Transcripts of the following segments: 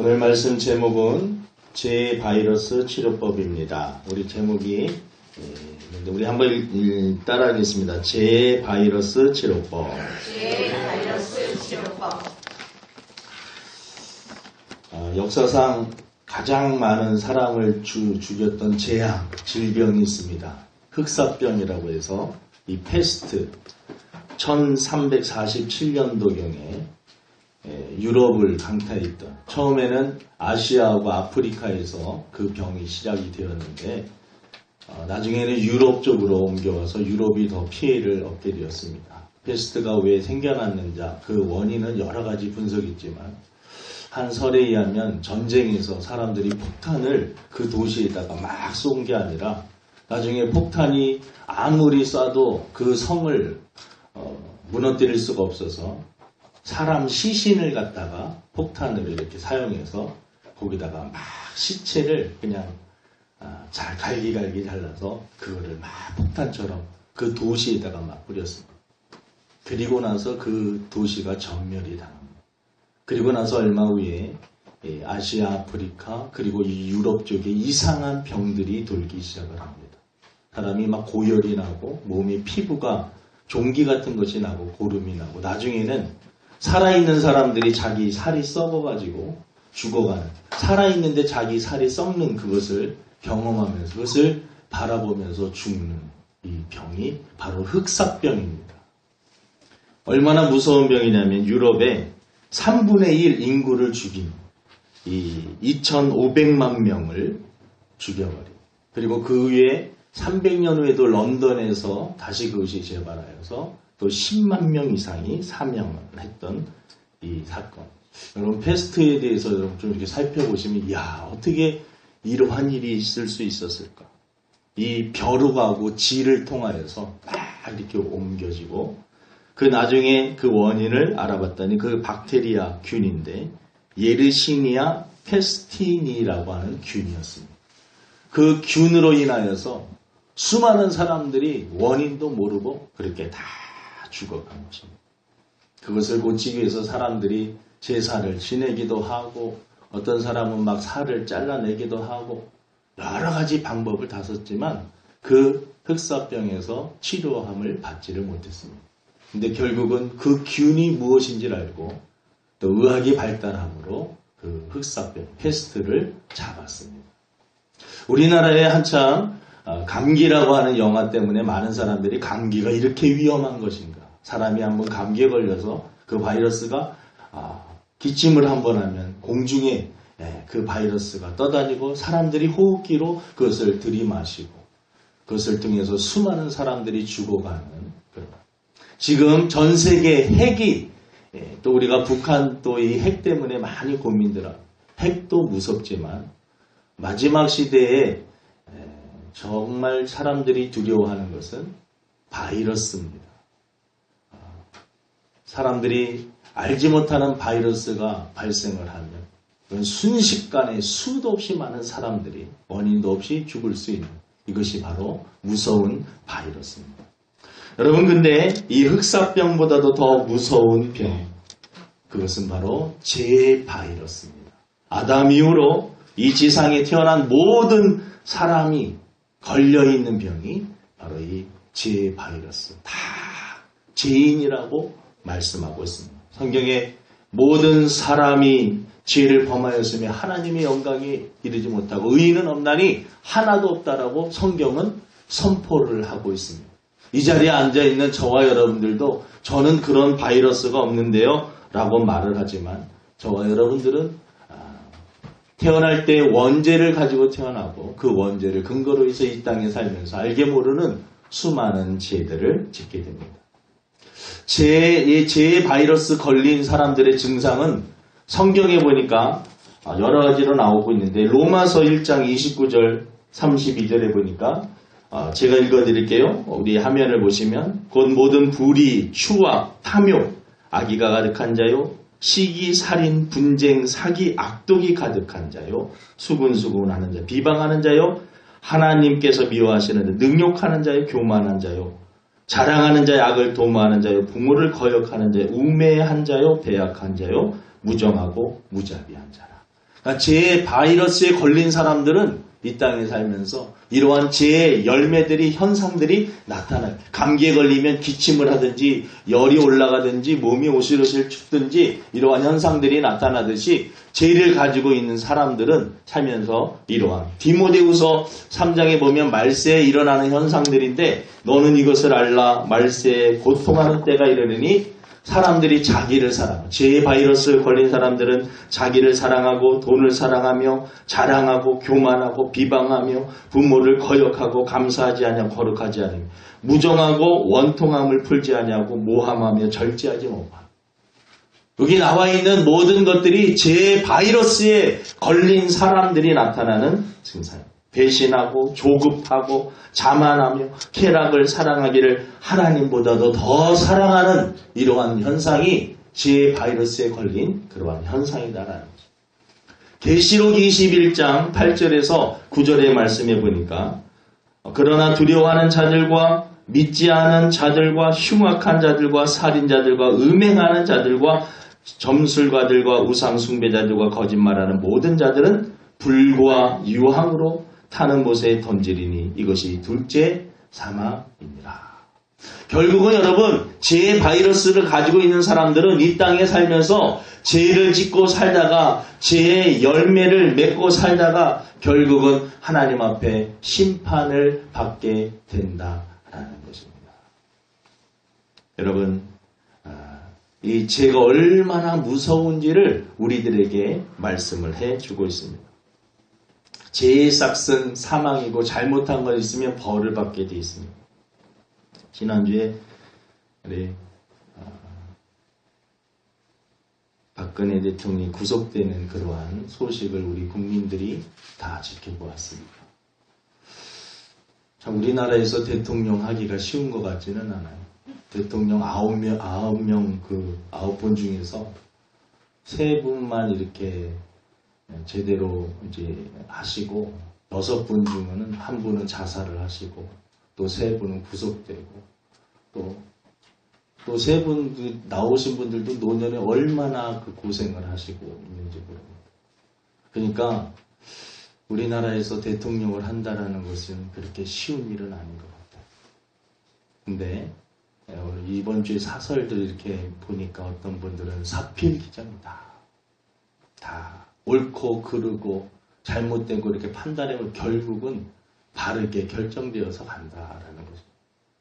오늘 말씀 제목은 제 바이러스 치료법입니다. 우리 제목이 예, 우리 한번 따라하겠습니다. 제 바이러스 치료법. 바이러스 치료법. 어, 역사상 가장 많은 사람을 주- 죽였던 재앙, 질병이 있습니다. 흑사병이라고 해서 이 패스트 1347년도경에 유럽을 강타했던 처음에는 아시아하고 아프리카에서 그 병이 시작이 되었는데 어, 나중에는 유럽 쪽으로 옮겨와서 유럽이 더 피해를 얻게 되었습니다. 패스트가 왜 생겨났는지 그 원인은 여러 가지 분석이 있지만 한 설에 의하면 전쟁에서 사람들이 폭탄을 그 도시에다가 막 쏜 게 아니라 나중에 폭탄이 아무리 쏴도 그 성을 어, 무너뜨릴 수가 없어서 사람 시신을 갖다가 폭탄으로 이렇게 사용해서 거기다가 막 시체를 그냥 아, 잘 갈기갈기 잘라서 그거를 막 폭탄처럼 그 도시에다가 막 뿌렸습니다. 그리고 나서 그 도시가 전멸이 당합니다. 그리고 나서 얼마 후에 예, 아시아, 아프리카 그리고 이 유럽 쪽에 이상한 병들이 돌기 시작을 합니다. 사람이 막 고열이 나고 몸에 피부가 종기 같은 것이 나고 고름이 나고 나중에는 살아있는 사람들이 자기 살이 썩어가지고 죽어가는 살아있는데 자기 살이 썩는 그것을 경험하면서 그것을 바라보면서 죽는 이 병이 바로 흑사병입니다. 얼마나 무서운 병이냐면 유럽에 3분의 1 인구를 죽인 이 2,500만 명을 죽여버린 그리고 그 후에 300년 후에도 런던에서 다시 그것이 재발하여서 또 10만 명 이상이 사망을 했던 이 사건. 여러분 패스트에 대해서 좀 이렇게 살펴보시면 야 어떻게 이러한 일이 있을 수 있었을까? 이 벼룩하고 지를 통하여서 막 이렇게 옮겨지고 그 나중에 그 원인을 알아봤더니 그 박테리아 균인데 예르시니아 페스티니라고 하는 균이었습니다. 그 균으로 인하여서 수많은 사람들이 원인도 모르고 그렇게 다 죽어간 것입니다. 그것을 고치기 위해서 사람들이 제사를 지내기도 하고 어떤 사람은 막 살을 잘라내기도 하고 여러 가지 방법을 다 썼지만 그 흑사병에서 치료함을 받지를 못했습니다. 근데 결국은 그 균이 무엇인지를 알고 또 의학이 발달함으로 그 흑사병, 패스트를 잡았습니다. 우리나라에 한참 어, 감기라고 하는 영화 때문에 많은 사람들이 감기가 이렇게 위험한 것인가. 사람이 한번 감기에 걸려서 그 바이러스가 아, 기침을 한번 하면 공중에 예, 그 바이러스가 떠다니고 사람들이 호흡기로 그것을 들이마시고 그것을 통해서 수많은 사람들이 죽어가는 그런. 지금 전 세계 핵이 예, 또 우리가 북한 또 이 핵 때문에 많이 고민들 하고 핵도 무섭지만 마지막 시대에 에, 정말 사람들이 두려워하는 것은 바이러스입니다. 아, 사람들이 알지 못하는 바이러스가 발생을 하면 순식간에 수도 없이 많은 사람들이 원인도 없이 죽을 수 있는 이것이 바로 무서운 바이러스입니다. 여러분 근데 이 흑사병보다도 더 무서운 병 그것은 바로 제바이러스입니다. 아담 이후로 이 지상에 태어난 모든 사람이 걸려 있는 병이 바로 이 제바이러스. 다 죄인이라고 말씀하고 있습니다. 성경에 모든 사람이 죄를 범하였으며 하나님의 영광에 이르지 못하고 의인은 없나니 하나도 없다라고 성경은 선포를 하고 있습니다. 이 자리에 앉아 있는 저와 여러분들도 저는 그런 바이러스가 없는데요. 라고 말을 하지만 저와 여러분들은 아, 태어날 때 원죄를 가지고 태어나고 그 원죄를 근거로 해서 이 땅에 살면서 알게 모르는 수많은 죄들을 짓게 됩니다. 제, 이제 바이러스 걸린 사람들의 증상은 성경에 보니까 아, 여러 가지로 나오고 있는데 로마서 1장 29절 32절에 보니까 아, 제가 읽어드릴게요. 우리 화면을 보시면 곧 모든 불의, 추악, 탐욕, 악의가 가득한 자요, 시기, 살인, 분쟁, 사기, 악독이 가득한 자요, 수군수군하는 자, 비방하는 자요, 하나님께서 미워하시는 자, 능욕하는 자요, 교만한 자요, 자랑하는 자의 악을 도모하는 자요, 부모를 거역하는 자요, 우매한 자요, 배약한 자요, 무정하고 무자비한 자라. 그러니까 제 바이러스에 걸린 사람들은 이 땅에 살면서 이러한 제 열매들이 현상들이 나타나요. 감기에 걸리면 기침을 하든지 열이 올라가든지 몸이 오실오실 춥든지 이러한 현상들이 나타나듯이 죄를 가지고 있는 사람들은 살면서 이러한 디모데후서 3장에 보면 말세에 일어나는 현상들인데 너는 이것을 알라 말세에 고통하는 때가 이르느니 사람들이 자기를 사랑, 제 바이러스 걸린 사람들은 자기를 사랑하고 돈을 사랑하며 자랑하고 교만하고 비방하며 부모를 거역하고 감사하지 않냐 거룩하지 않으며 무정하고 원통함을 풀지 않냐고 모함하며 절제하지 못하. 여기 나와 있는 모든 것들이 제 바이러스에 걸린 사람들이 나타나는 증상입니다. 배신하고 조급하고 자만하며 쾌락을 사랑하기를 하나님보다도 더 사랑하는 이러한 현상이 제 바이러스에 걸린 그러한 현상이다라는 거죠. 계시록 21장 8절에서 9절의 말씀해 보니까 그러나 두려워하는 자들과 믿지 않은 자들과 흉악한 자들과 살인자들과 음행하는 자들과 점술가들과 우상 숭배자들과 거짓말하는 모든 자들은 불과 유황으로 타는 곳에 던지리니 이것이 둘째 사망입니다. 결국은 여러분 제 바이러스를 가지고 있는 사람들은 이 땅에 살면서 죄를 짓고 살다가 죄의 열매를 맺고 살다가 결국은 하나님 앞에 심판을 받게 된다라는 것입니다. 여러분 아, 이 죄가 얼마나 무서운지를 우리들에게 말씀을 해 주고 있습니다. 죄의 싹은 사망이고 잘못한 것 있으면 벌을 받게 되어 있습니다. 지난주에 우리 어, 박근혜 대통령이 구속되는 그러한 소식을 우리 국민들이 다 지켜보았습니다. 참 우리나라에서 대통령 하기가 쉬운 것 같지는 않아요. 대통령 아홉 명 아홉 명그 아홉 분 중에서 세 분만 이렇게 제대로 이제 하시고 여섯 분 중에는 한 분은 자살을 하시고 또 세 분은 구속되고 또 또 세 분 나오신 분들도 노년에 얼마나 그 고생을 하시고 있는지 모릅니다. 그러니까 우리나라에서 대통령을 한다라는 것은 그렇게 쉬운 일은 아닌 것 같아요. 근데 오늘 이번 주에 사설들 이렇게 보니까 어떤 분들은 사필 기자입니다. 다 옳고 그르고 잘못되고 이렇게 판단해고 결국은 바르게 결정되어서 간다라는 거죠.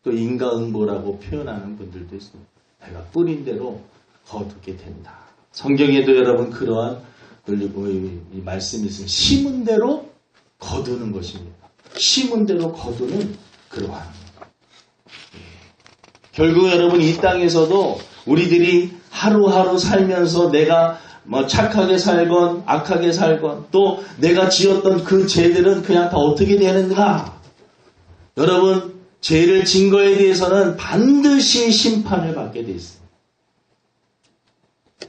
또 인과응보라고 표현하는 분들도 있습니다. 내가 뿌린 대로 거두게 된다. 성경에도 여러분 그러한 이 말씀이 있으면 심은 대로 거두는 것입니다. 심은 대로 거두는 그러한 결국 여러분 이 땅에서도 우리들이 하루하루 살면서 내가 뭐 착하게 살건 악하게 살건 또 내가 지었던 그 죄들은 그냥 다 어떻게 되는가? 여러분 죄를 진 거에 대해서는 반드시 심판을 받게 돼 있습니다.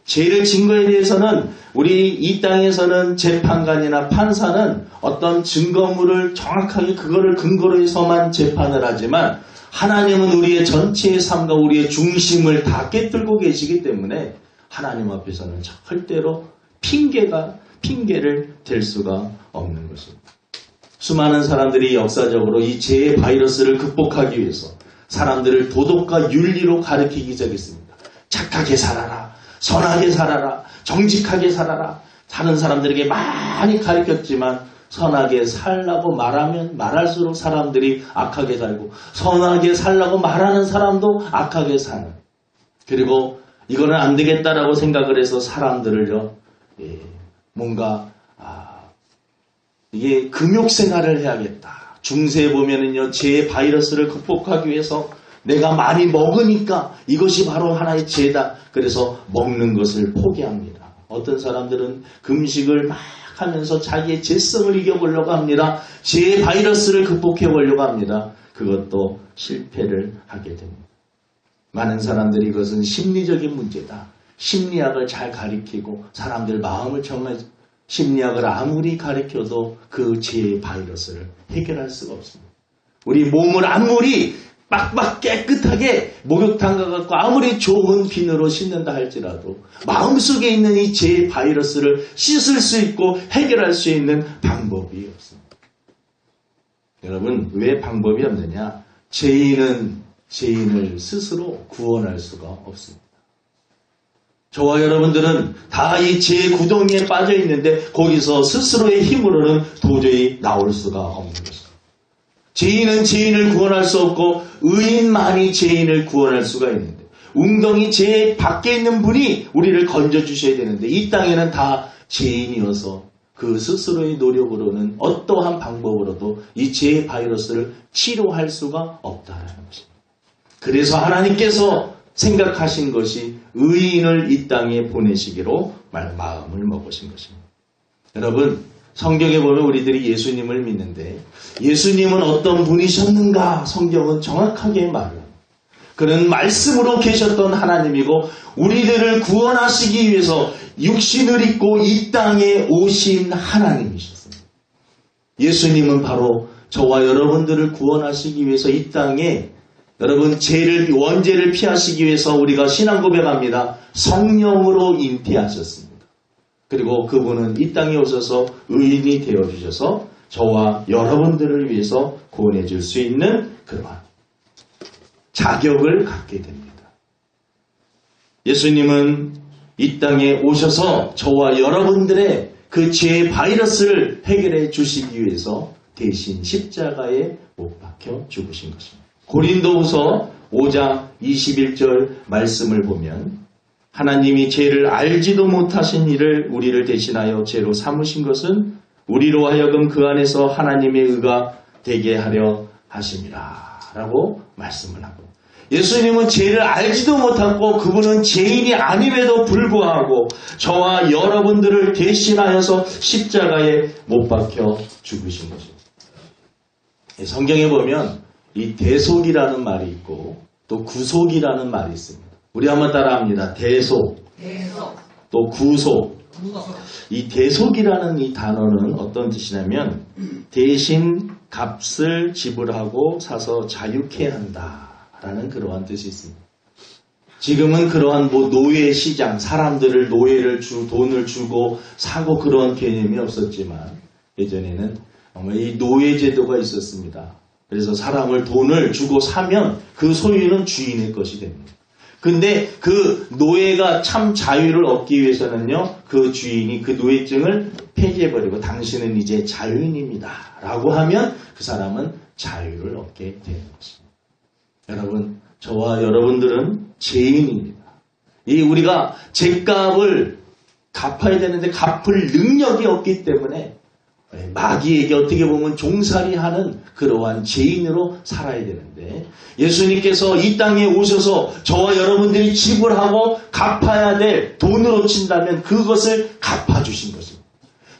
죄를 진 거에 대해서는 우리 이 땅에서는 재판관이나 판사는 어떤 증거물을 정확하게 그거를 근거로 해서만 재판을 하지만 하나님은 우리의 전체의 삶과 우리의 중심을 다 깨뜨리고 계시기 때문에 하나님 앞에서는 절대로 핑계가 핑계를 댈 수가 없는 것입니다. 수많은 사람들이 역사적으로 이 죄의 바이러스를 극복하기 위해서 사람들을 도덕과 윤리로 가르치기 시작했습니다. 착하게 살아라, 선하게 살아라, 정직하게 살아라. 다른 사람들에게 많이 가르쳤지만 선하게 살라고 말하면 말할수록 사람들이 악하게 살고 선하게 살라고 말하는 사람도 악하게 사는 그리고 이거는 안 되겠다라고 생각을 해서 사람들을요, 예, 뭔가, 아, 이게 금욕 생활을 해야겠다. 중세에 보면은요, 제 바이러스를 극복하기 위해서 내가 많이 먹으니까 이것이 바로 하나의 죄다. 그래서 먹는 것을 포기합니다. 어떤 사람들은 금식을 막 하면서 자기의 죄성을 이겨보려고 합니다. 제 바이러스를 극복해 보려고 합니다. 그것도 실패를 하게 됩니다. 많은 사람들이 이것은 심리적인 문제다. 심리학을 잘 가리키고 사람들 마음을 정말 심리학을 아무리 가리켜도 그 죄의 바이러스를 해결할 수가 없습니다. 우리 몸을 아무리 빡빡 깨끗하게 목욕탕 가갖고 아무리 좋은 비누로 씻는다 할지라도 마음속에 있는 이 죄의 바이러스를 씻을 수 있고 해결할 수 있는 방법이 없습니다. 여러분, 왜 방법이 없느냐? 죄인은 죄인을 스스로 구원할 수가 없습니다. 저와 여러분들은 다 이 죄의 구덩이에 빠져 있는데 거기서 스스로의 힘으로는 도저히 나올 수가 없는 것입니다. 죄인은 죄인을 구원할 수 없고 의인만이 죄인을 구원할 수가 있는데 웅덩이 죄 밖에 있는 분이 우리를 건져 주셔야 되는데 이 땅에는 다 죄인이어서 그 스스로의 노력으로는 어떠한 방법으로도 이 죄의 바이러스를 치료할 수가 없다는 것입니다. 그래서 하나님께서 생각하신 것이 의인을 이 땅에 보내시기로 말- 마음을 먹으신 것입니다. 여러분, 성경에 보면 우리들이 예수님을 믿는데 예수님은 어떤 분이셨는가 성경은 정확하게 말합니다. 그는 말씀으로 계셨던 하나님이고 우리들을 구원하시기 위해서 육신을 입고 이 땅에 오신 하나님이셨습니다. 예수님은 바로 저와 여러분들을 구원하시기 위해서 이 땅에 여러분 죄를 원죄를 피하시기 위해서 우리가 신앙 고백합니다. 성령으로 잉태하셨습니다. 그리고 그분은 이 땅에 오셔서 의인이 되어 주셔서 저와 여러분들을 위해서 구원해 줄 수 있는 그러한 자격을 갖게 됩니다. 예수님은 이 땅에 오셔서 저와 여러분들의 그 죄의 바이러스를 해결해 주시기 위해서 대신 십자가에 못 박혀 죽으신 것입니다. 고린도후서 5장 21절 말씀을 보면 하나님이 죄를 알지도 못하신 일을 우리를 대신하여 죄로 삼으신 것은 우리로 하여금 그 안에서 하나님의 의가 되게 하려 하심이라 라고 말씀을 하고 예수님은 죄를 알지도 못하고 그분은 죄인이 아님에도 불구하고 저와 여러분들을 대신하여서 십자가에 못 박혀 죽으신 것입니다. 성경에 보면 이 대속이라는 말이 있고 또 구속이라는 말이 있습니다. 우리 한번 따라합니다. 대속, 대속, 또 구속. 구속, 이 대속이라는 이 단어는 어떤 뜻이냐면 대신 값을 지불하고 사서 자유케 한다라는 그러한 뜻이 있습니다. 지금은 그러한 뭐 노예 시장, 사람들을 노예를 주, 돈을 주고 사고 그런 개념이 없었지만 예전에는 정말 이 노예 제도가 있었습니다. 그래서 사람을 돈을 주고 사면 그 소유는 주인의 것이 됩니다. 근데 그 노예가 참 자유를 얻기 위해서는요, 그 주인이 그 노예증을 폐지해버리고 당신은 이제 자유인입니다. 라고 하면 그 사람은 자유를 얻게 되는 것입니다. 여러분, 저와 여러분들은 죄인입니다. 이 우리가 죄값을 갚아야 되는데 갚을 능력이 없기 때문에 마귀에게 어떻게 보면 종살이 하는 그러한 죄인으로 살아야 되는데 예수님께서 이 땅에 오셔서 저와 여러분들이 지불하고 갚아야 될 돈으로 친다면 그것을 갚아주신 것입니다.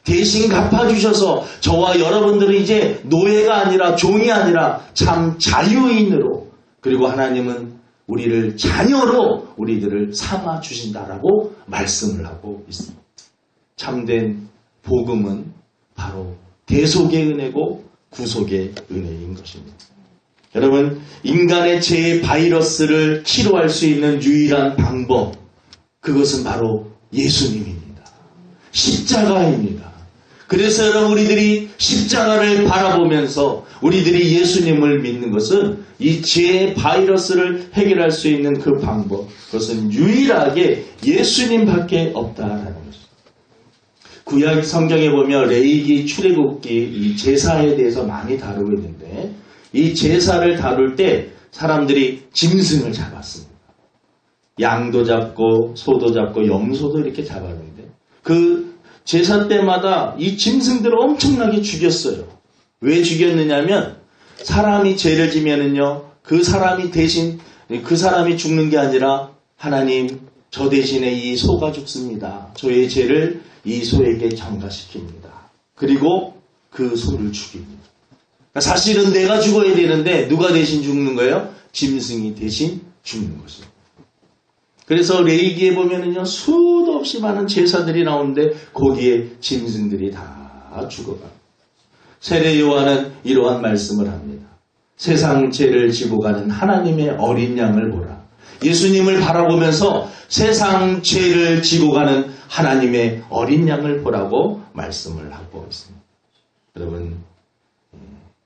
대신 갚아주셔서 저와 여러분들은 이제 노예가 아니라 종이 아니라 참 자유인으로 그리고 하나님은 우리를 자녀로 우리들을 삼아 주신다라고 말씀을 하고 있습니다. 참된 복음은 바로 대속의 은혜고 구속의 은혜인 것입니다. 여러분, 인간의 죄의 바이러스를 치료할 수 있는 유일한 방법, 그것은 바로 예수님입니다. 십자가입니다. 그래서 여러분, 우리들이 십자가를 바라보면서 우리들이 예수님을 믿는 것은 이 죄의 바이러스를 해결할 수 있는 그 방법, 그것은 유일하게 예수님밖에 없다라는 것입니다. 구약 성경에 보면 레이기 출애굽기 이 제사에 대해서 많이 다루고 있는데 이 제사를 다룰 때 사람들이 짐승을 잡았습니다. 양도 잡고 소도 잡고 염소도 이렇게 잡았는데 그 제사 때마다 이 짐승들을 엄청나게 죽였어요. 왜 죽였느냐면 사람이 죄를 지면은요 그 사람이 대신 그 사람이 죽는 게 아니라 하나님 저 대신에 이 소가 죽습니다. 저의 죄를 이 소에게 전가시킵니다. 그리고 그 소를 죽입니다. 그러니까 사실은 내가 죽어야 되는데 누가 대신 죽는 거예요? 짐승이 대신 죽는 것입니다. 그래서 레이기에 보면은요 수도 없이 많은 제사들이 나오는데 거기에 짐승들이 다 죽어갑니다. 세례 요한은 이러한 말씀을 합니다. 세상 죄를 지고 가는 하나님의 어린 양을 보라. 예수님을 바라보면서 세상 죄를 지고 가는 하나님의 어린 양을 보라고 말씀을 하고 있습니다. 여러분,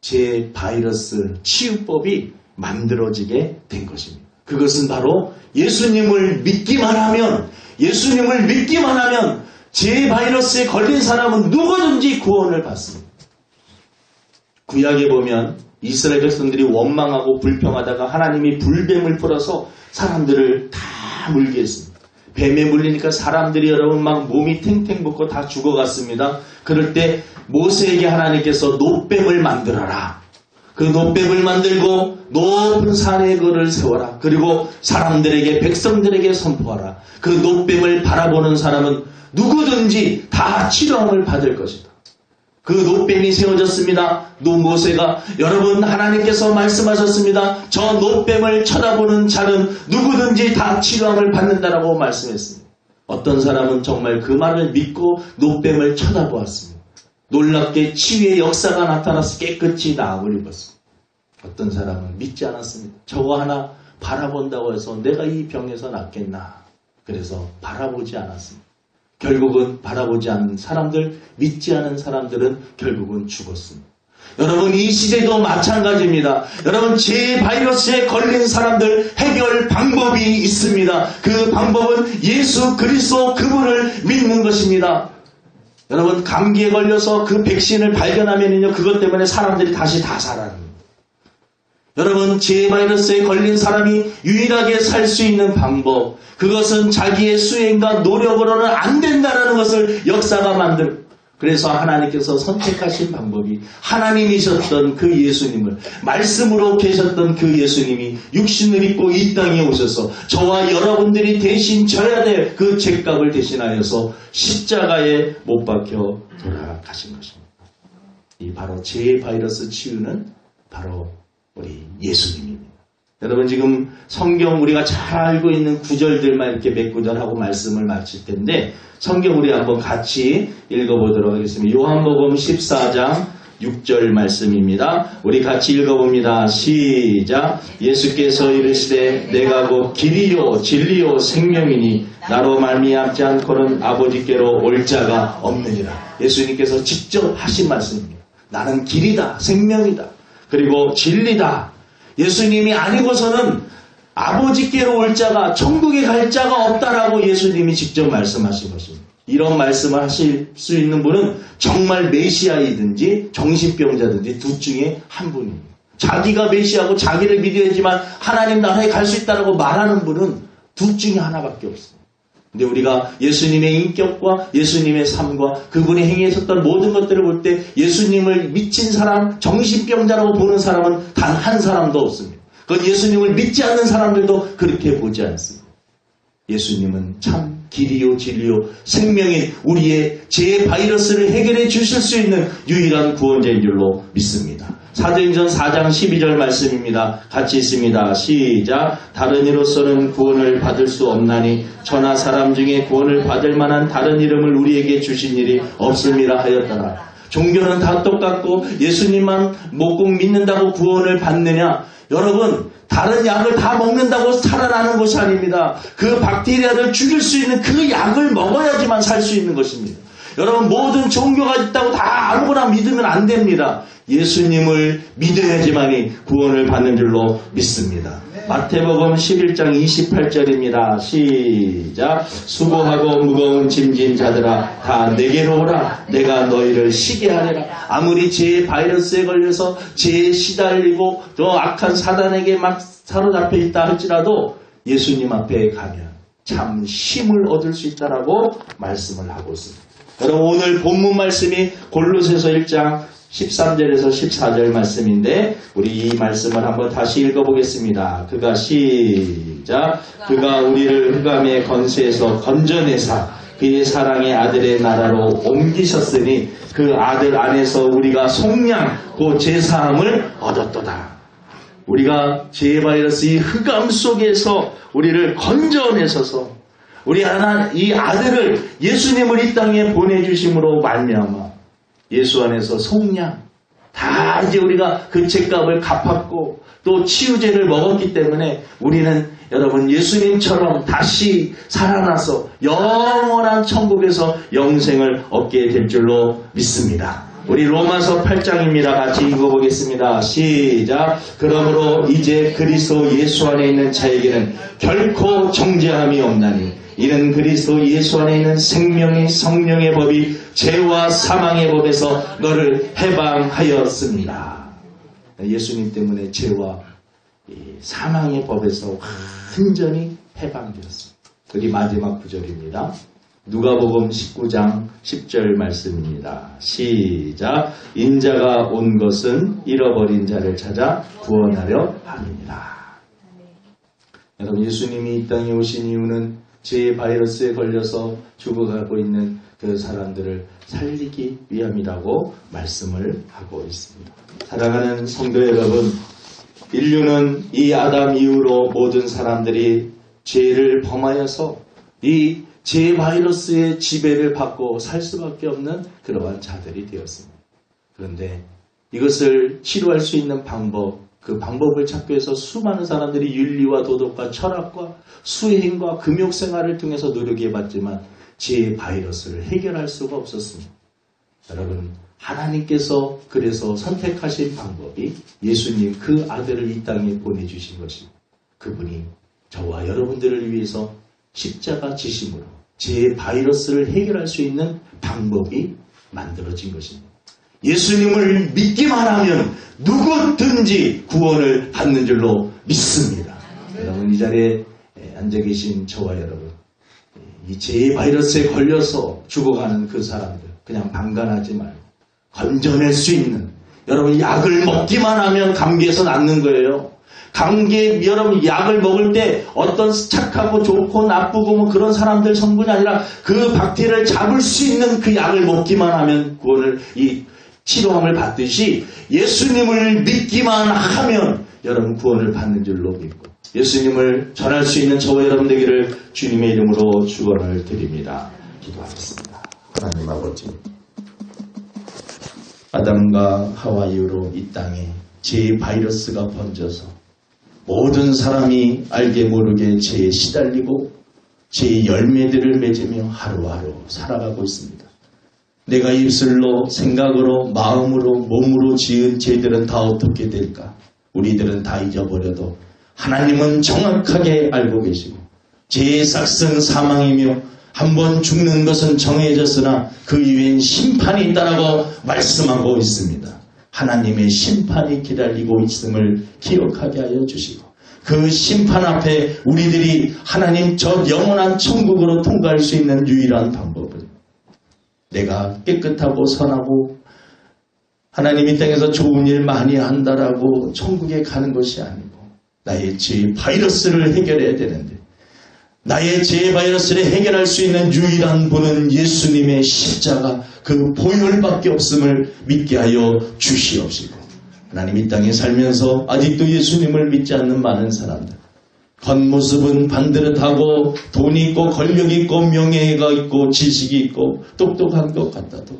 제 바이러스 치유법이 만들어지게 된 것입니다. 그것은 바로 예수님을 믿기만 하면, 예수님을 믿기만 하면 제 바이러스에 걸린 사람은 누구든지 구원을 받습니다. 구약에 보면 이스라엘 백성들이 원망하고 불평하다가 하나님이 불뱀을 풀어서 사람들을 다 물게 했습니다. 뱀에 물리니까 사람들이 여러분 막 몸이 탱탱 붓고 다 죽어갔습니다. 그럴 때 모세에게 하나님께서 노뱀을 만들어라. 그 노뱀을 만들고 높은 산에 그를 세워라. 그리고 사람들에게 백성들에게 선포하라. 그 노뱀을 바라보는 사람은 누구든지 다 치료함을 받을 것이다. 그 노뱀이 세워졌습니다. 노모세가 여러분 하나님께서 말씀하셨습니다. 저 노뱀을 쳐다보는 자는 누구든지 다 치료함을 받는다라고 말씀했습니다. 어떤 사람은 정말 그 말을 믿고 노뱀을 쳐다보았습니다. 놀랍게 치유의 역사가 나타나서 깨끗이 나음을 입었습니다. 어떤 사람은 믿지 않았습니다. 저거 하나 바라본다고 해서 내가 이 병에서 낫겠나. 그래서 바라보지 않았습니다. 결국은 바라보지 않는 사람들, 믿지 않은 사람들은 결국은 죽었습니다. 여러분 이 시대도 마찬가지입니다. 여러분 제 바이러스에 걸린 사람들 해결 방법이 있습니다. 그 방법은 예수 그리스도 그분을 믿는 것입니다. 여러분 감기에 걸려서 그 백신을 발견하면요 그것 때문에 사람들이 다시 다 살아납니다. 여러분 제 바이러스에 걸린 사람이 유일하게 살 수 있는 방법 그것은 자기의 수행과 노력으로는 안 된다는 것을 역사가 만들 그래서 하나님께서 선택하신 방법이 하나님이셨던 그 예수님을 말씀으로 계셨던 그 예수님이 육신을 입고 이 땅에 오셔서 저와 여러분들이 대신 져야 될 그 죄값을 대신하여서 십자가에 못 박혀 돌아가신 것입니다. 이 바로 제 바이러스 치유는 바로 우리 예수님입니다. 여러분 지금 성경 우리가 잘 알고 있는 구절들만 이렇게 몇 구절 하고 말씀을 마칠 텐데 성경 우리 한번 같이 읽어보도록 하겠습니다. 요한복음 14장 6절 말씀입니다. 우리 같이 읽어봅니다. 시작. 예수께서 이르시되 내가 곧 길이요 진리요 생명이니 나로 말미암지 않고는 아버지께로 올 자가 없느니라. 예수님께서 직접 하신 말씀입니다. 나는 길이다, 생명이다. 그리고 진리다. 예수님이 아니고서는 아버지께로 올 자가 천국에 갈 자가 없다라고 예수님이 직접 말씀하신 것입니다. 이런 말씀을 하실 수 있는 분은 정말 메시아이든지 정신병자든지 둘 중에 한 분입니다. 자기가 메시아고 자기를 믿어야지만 하나님 나라에 갈 수 있다라고 말하는 분은 둘 중에 하나밖에 없습니다. 근데 우리가 예수님의 인격과 예수님의 삶과 그분이 행하셨던 모든 것들을 볼 때 예수님을 미친 사람, 정신병자라고 보는 사람은 단 한 사람도 없습니다. 그건 예수님을 믿지 않는 사람들도 그렇게 보지 않습니다. 예수님은 참 길이요 진리요 생명인 우리의 제 바이러스를 해결해 주실 수 있는 유일한 구원자인 줄로 믿습니다. 사도행전 4장 12절 말씀입니다. 같이 있습니다. 시작. 다른 이로서는 구원을 받을 수 없나니 천하 사람 중에 구원을 받을 만한 다른 이름을 우리에게 주신 일이 없음이라 하였더라. 종교는 다 똑같고 예수님만 못꼭 믿는다고 구원을 받느냐? 여러분 다른 약을 다 먹는다고 살아나는 것이 아닙니다. 그 박테리아를 죽일 수 있는 그 약을 먹어야지만 살 수 있는 것입니다. 여러분 모든 종교가 있다고 다 아무거나 믿으면 안 됩니다. 예수님을 믿어야지만이 구원을 받는 줄로 믿습니다. 마태복음 11장 28절입니다. 시작. 수고하고 무거운 짐진 자들아 다 내게로 오라. 내가 너희를 쉬게 하리라. 아무리 제 바이러스에 걸려서 죄에 시달리고 저 악한 사단에게 막 사로잡혀 있다 할지라도 예수님 앞에 가면 참 힘을 얻을 수 있다라고 말씀을 하고 있습니다. 여러분 오늘 본문 말씀이 골로새서 1장 13절에서 14절 말씀인데 우리 이 말씀을 한번 다시 읽어보겠습니다. 그가 시작 그가 우리를 흑암의 건세에서 건져내사 그의 사랑의 아들의 나라로 옮기셨으니 그 아들 안에서 우리가 속량 그 제사함을 얻었도다. 우리가 제 바이러스 이 흑암 속에서 우리를 건져내셔서 우리 하나 이 아들을 예수님을 이 땅에 보내주심으로 말미암아 예수 안에서 속량 다 이제 우리가 그 죄값을 갚았고 또 치유제를 먹었기 때문에 우리는 여러분 예수님처럼 다시 살아나서 영원한 천국에서 영생을 얻게 될 줄로 믿습니다. 우리 로마서 8장입니다. 같이 읽어보겠습니다. 시작. 그러므로 이제 그리스도 예수 안에 있는 자에게는 결코 정죄함이 없나니 이는 그리스도 예수 안에 있는 생명의 성령의 법이 죄와 사망의 법에서 너를 해방하였습니다. 예수님 때문에 죄와 이 사망의 법에서 완전히 해방되었습니다. 여기 마지막 구절입니다. 누가복음 19장 10절 말씀입니다. 시작. 인자가 온 것은 잃어버린 자를 찾아 구원하려 함이니라. 여러분 예수님이 이 땅에 오신 이유는 제 바이러스에 걸려서 죽어가고 있는 그 사람들을 살리기 위함이라고 말씀을 하고 있습니다. 사랑하는 성도 여러분, 인류는 이 아담 이후로 모든 사람들이 죄를 범하여서 이죄 바이러스의 지배를 받고 살 수밖에 없는 그러한 자들이 되었습니다. 그런데 이것을 치료할 수 있는 방법, 그 방법을 찾기 위해서 수많은 사람들이 윤리와 도덕과 철학과 수행과 금욕 생활을 통해서 노력해봤지만 제 바이러스를 해결할 수가 없었습니다. 여러분, 하나님께서 그래서 선택하신 방법이 예수님 그 아들을 이 땅에 보내주신 것입니다. 그분이 저와 여러분들을 위해서 십자가 지심으로 제 바이러스를 해결할 수 있는 방법이 만들어진 것입니다. 예수님을 믿기만 하면 누구든지 구원을 받는 줄로 믿습니다. 여러분 이 자리에 앉아 계신 저와 여러분 이 제 바이러스에 걸려서 죽어가는 그 사람들 그냥 방관하지 말고 건져낼 수 있는 여러분 약을 먹기만 하면 감기에서 낫는 거예요. 감기에 여러분 약을 먹을 때 어떤 착하고 좋고 나쁘고 뭐 그런 사람들 성분이 아니라 그 박테리아를 잡을 수 있는 그 약을 먹기만 하면 구원을 이 치료함을 받듯이 예수님을 믿기만 하면 여러분 구원을 받는 줄로 믿고 예수님을 전할 수 있는 저와 여러분 되기를 주님의 이름으로 축원을 드립니다. 기도하겠습니다. 하나님 아버지 아담과 하와 이후로 이 땅에 제 바이러스가 번져서 모든 사람이 알게 모르게 죄에 시달리고 죄의 열매들을 맺으며 하루하루 살아가고 있습니다. 내가 입술로 생각으로 마음으로 몸으로 지은 죄들은 다 어떻게 될까? 우리들은 다 잊어버려도 하나님은 정확하게 알고 계시고 죄의 삭은 사망이며 한 번 죽는 것은 정해졌으나 그 이후엔 심판이 있다라고 말씀하고 있습니다. 하나님의 심판이 기다리고 있음을 기억하게 하여 주시고 그 심판 앞에 우리들이 하나님 저 영원한 천국으로 통과할 수 있는 유일한 방법은 내가 깨끗하고 선하고 하나님 이 땅에서 좋은 일 많이 한다라고 천국에 가는 것이 아니고 나의 죄 바이러스를 해결해야 되는데 나의 죄 바이러스를 해결할 수 있는 유일한 분은 예수님의 십자가 그 보혈밖에 없음을 믿게 하여 주시옵시고 하나님 이 땅에 살면서 아직도 예수님을 믿지 않는 많은 사람들 겉모습은 반듯하고 돈이 있고 권력이 있고 명예가 있고 지식이 있고 똑똑한 것 같아도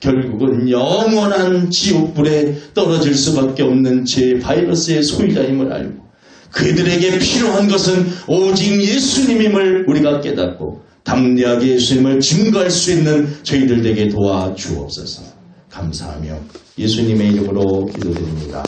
결국은 영원한 지옥불에 떨어질 수밖에 없는 제 바이러스의 소유자임을 알고 그들에게 필요한 것은 오직 예수님임을 우리가 깨닫고 담대하게 예수님을 증거할 수 있는 저희들 에게 도와주옵소서. 감사하며 예수님의 이름으로 기도드립니다.